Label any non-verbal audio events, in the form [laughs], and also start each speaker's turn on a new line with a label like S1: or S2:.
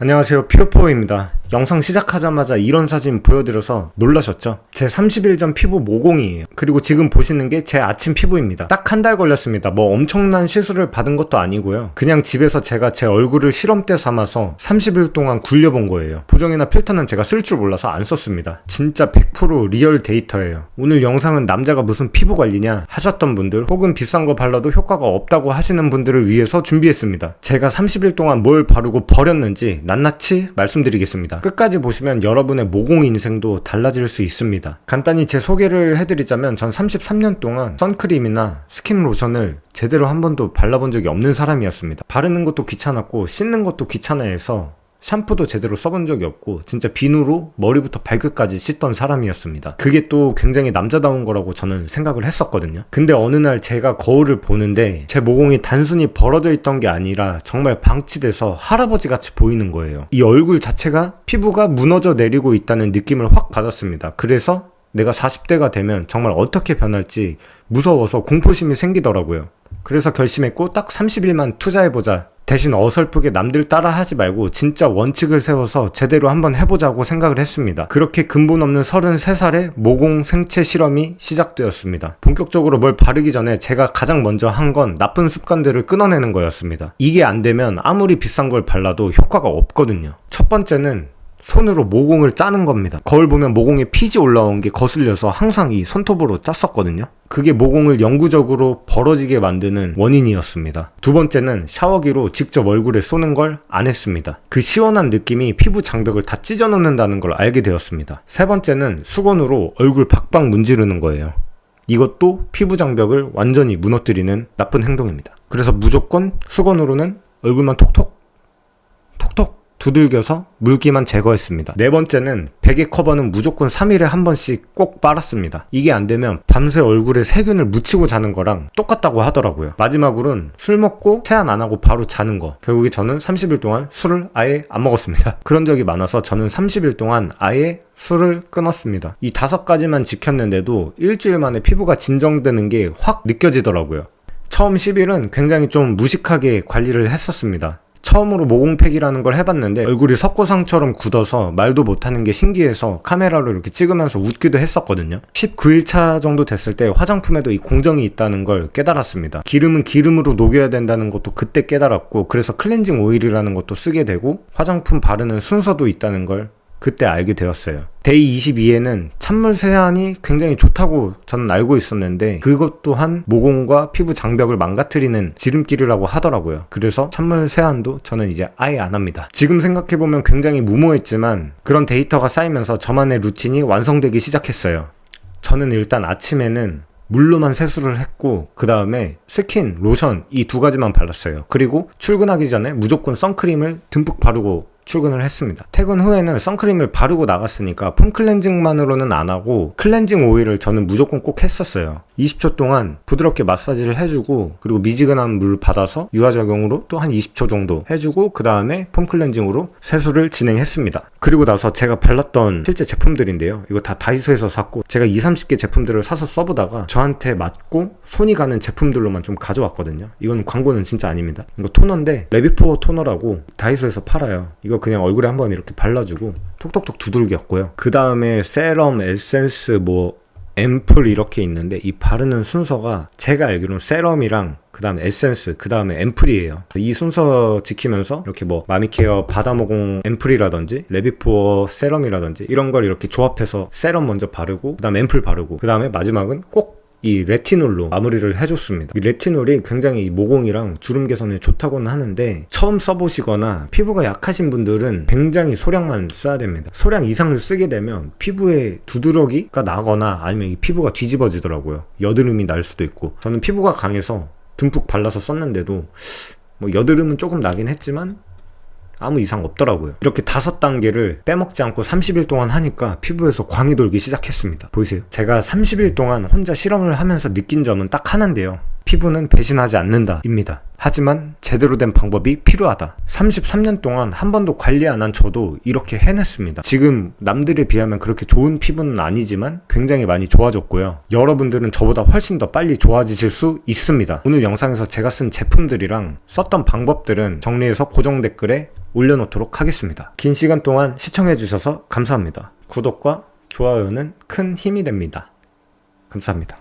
S1: 안녕하세요. 퓨어포입니다 영상 시작하자마자 이런 사진 보여드려서 놀라셨죠? 제 30일 전 피부 모공이에요. 그리고 지금 보시는 게 제 아침 피부입니다. 딱 한 달 걸렸습니다. 뭐 엄청난 시술을 받은 것도 아니고요. 그냥 집에서 제가 제 얼굴을 실험대 삼아서 30일 동안 굴려본 거예요. 보정이나 필터는 제가 쓸 줄 몰라서 안 썼습니다. 진짜 100% 리얼 데이터예요. 오늘 영상은 남자가 무슨 피부 관리냐 하셨던 분들 혹은 비싼 거 발라도 효과가 없다고 하시는 분들을 위해서 준비했습니다. 제가 30일 동안 뭘 바르고 버렸는지 낱낱이 말씀드리겠습니다. 끝까지 보시면 여러분의 모공 인생도 달라질 수 있습니다. 간단히 제 소개를 해드리자면 전 33년 동안 선크림이나 스킨 로션을 제대로 한 번도 발라본 적이 없는 사람이었습니다. 바르는 것도 귀찮았고 씻는 것도 귀찮아해서 샴푸도 제대로 써본 적이 없고 진짜 비누로 머리부터 발끝까지 씻던 사람이었습니다. 그게 또 굉장히 남자다운 거라고 저는 생각을 했었거든요. 근데 어느 날 제가 거울을 보는데 제 모공이 단순히 벌어져 있던 게 아니라 정말 방치돼서 할아버지 같이 보이는 거예요. 이 얼굴 자체가 피부가 무너져 내리고 있다는 느낌을 확 받았습니다. 그래서 내가 40대가 되면 정말 어떻게 변할지 무서워서 공포심이 생기더라고요. 그래서 결심했고 딱 30일만 투자해보자. 대신 어설프게 남들 따라 하지 말고 진짜 원칙을 세워서 제대로 한번 해보자고 생각을 했습니다. 그렇게 근본 없는 33살에 모공 생체 실험이 시작되었습니다. 본격적으로 뭘 바르기 전에 제가 가장 먼저 한 건 나쁜 습관들을 끊어내는 거였습니다. 이게 안 되면 아무리 비싼 걸 발라도 효과가 없거든요. 첫 번째는 손으로 모공을 짜는 겁니다. 거울 보면 모공에 피지 올라온 게 거슬려서 항상 이 손톱으로 짰었거든요. 그게 모공을 영구적으로 벌어지게 만드는 원인이었습니다. 두 번째는 샤워기로 직접 얼굴에 쏘는 걸 안 했습니다. 그 시원한 느낌이 피부 장벽을 다 찢어놓는다는 걸 알게 되었습니다. 세 번째는 수건으로 얼굴 박박 문지르는 거예요. 이것도 피부 장벽을 완전히 무너뜨리는 나쁜 행동입니다. 그래서 무조건 수건으로는 얼굴만 톡톡 두들겨서 물기만 제거했습니다. 네 번째는 베개 커버는 무조건 3일에 한 번씩 꼭 빨았습니다. 이게 안 되면 밤새 얼굴에 세균을 묻히고 자는 거랑 똑같다고 하더라고요. 마지막으로는 술 먹고 세안 안 하고 바로 자는 거. 결국에 저는 30일 동안 술을 아예 안 먹었습니다. [laughs] 그런 적이 많아서 저는 30일 동안 아예 술을 끊었습니다. 이 다섯 가지만 지켰는데도 일주일 만에 피부가 진정되는 게 확 느껴지더라고요. 처음 10일은 굉장히 좀 무식하게 관리를 했었습니다. 처음으로 모공팩이라는 걸 해봤는데 얼굴이 석고상처럼 굳어서 말도 못하는 게 신기해서 카메라로 이렇게 찍으면서 웃기도 했었거든요. 19일차 정도 됐을 때 화장품에도 이 공정이 있다는 걸 깨달았습니다. 기름은 기름으로 녹여야 된다는 것도 그때 깨달았고 그래서 클렌징 오일이라는 것도 쓰게 되고 화장품 바르는 순서도 있다는 걸 그때 알게 되었어요. 데이 22에는 찬물 세안이 굉장히 좋다고 저는 알고 있었는데 그것 또한 모공과 피부 장벽을 망가뜨리는 지름길이라고 하더라고요. 그래서 찬물 세안도 저는 이제 아예 안 합니다. 지금 생각해보면 굉장히 무모했지만 그런 데이터가 쌓이면서 저만의 루틴이 완성되기 시작했어요. 저는 일단 아침에는 물로만 세수를 했고 그 다음에 스킨, 로션 이 두 가지만 발랐어요. 그리고 출근하기 전에 무조건 선크림을 듬뿍 바르고 출근을 했습니다. 퇴근 후에는 선크림을 바르고 나갔으니까 폼 클렌징만으로는 안 하고 클렌징 오일을 저는 무조건 꼭 했었어요. 20초 동안 부드럽게 마사지를 해주고 그리고 미지근한 물 받아서 유화작용으로 또 한 20초 정도 해주고 그 다음에 폼 클렌징으로 세수를 진행했습니다. 그리고 나서 제가 발랐던 실제 제품들인데요. 이거 다 다이소에서 샀고 제가 2, 30개 제품들을 사서 써보다가 저한테 맞고 손이 가는 제품들로만 좀 가져왔거든요. 이건 광고는 진짜 아닙니다. 이거 토너인데 레비포어 토너라고 다이소에서 팔아요. 이거 그냥 얼굴에 한번 이렇게 발라주고 톡톡톡 두들겼고요. 그 다음에 세럼, 에센스, 뭐 앰플 이렇게 있는데 이 바르는 순서가 제가 알기로는 세럼이랑 그 다음에 에센스, 그 다음에 앰플이에요. 이 순서 지키면서 이렇게 뭐 마미케어 바다모공 앰플이라든지 레비포어 세럼이라든지 이런 걸 이렇게 조합해서 세럼 먼저 바르고 그 다음에 앰플 바르고 그 다음에 마지막은 꼭 이 레티놀로 마무리를 해줬습니다. 이 레티놀이 굉장히 모공이랑 주름 개선에 좋다고는 하는데 처음 써보시거나 피부가 약하신 분들은 굉장히 소량만 써야 됩니다. 소량 이상을 쓰게 되면 피부에 두드러기가 나거나 아니면 이 피부가 뒤집어지더라고요. 여드름이 날 수도 있고 저는 피부가 강해서 듬뿍 발라서 썼는데도 뭐 여드름은 조금 나긴 했지만 아무 이상 없더라고요. 이렇게 다섯 단계를 빼먹지 않고 30일 동안 하니까 피부에서 광이 돌기 시작했습니다. 보이세요? 제가 30일 동안 혼자 실험을 하면서 느낀 점은 딱 하나인데요. 피부는 배신하지 않는다 입니다. 하지만 제대로 된 방법이 필요하다. 33년 동안 한 번도 관리 안 한 저도 이렇게 해냈습니다. 지금 남들에 비하면 그렇게 좋은 피부는 아니지만 굉장히 많이 좋아졌고요. 여러분들은 저보다 훨씬 더 빨리 좋아지실 수 있습니다. 오늘 영상에서 제가 쓴 제품들이랑 썼던 방법들은 정리해서 고정 댓글에 올려놓도록 하겠습니다. 긴 시간 동안 시청해주셔서 감사합니다. 구독과 좋아요는 큰 힘이 됩니다. 감사합니다.